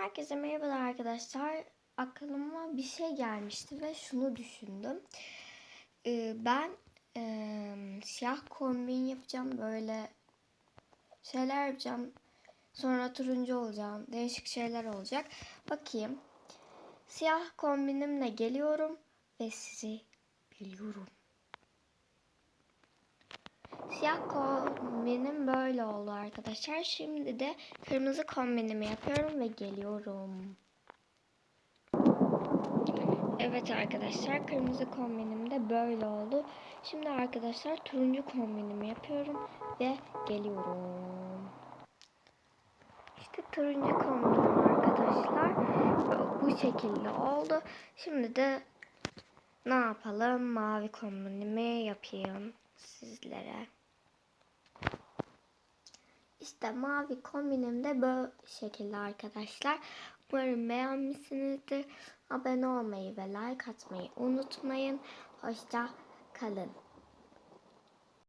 Herkese merhabalar arkadaşlar. Aklıma bir şey gelmişti ve şunu düşündüm. Ee, ben eee, siyah kombin yapacağım böyle şeyler yapacağım. Sonra turuncu olacağım. Değişik şeyler olacak. Bakayım. Siyah kombinimle geliyorum ve sizi biliyorum. Siyah kombinim arkadaşlar. Şimdi de kırmızı kombinimi yapıyorum ve geliyorum. Evet arkadaşlar kırmızı kombinim de böyle oldu. Şimdi arkadaşlar turuncu kombinimi yapıyorum ve geliyorum. İşte turuncu kombinim arkadaşlar bu şekilde oldu. Şimdi de ne yapalım? Mavi kombinimi yapayım sizlere. İşte mavi kombinim de böyle şekilde arkadaşlar. Umarım beğenmişsinizdir. Abone olmayı ve like atmayı unutmayın. Hoşça kalın.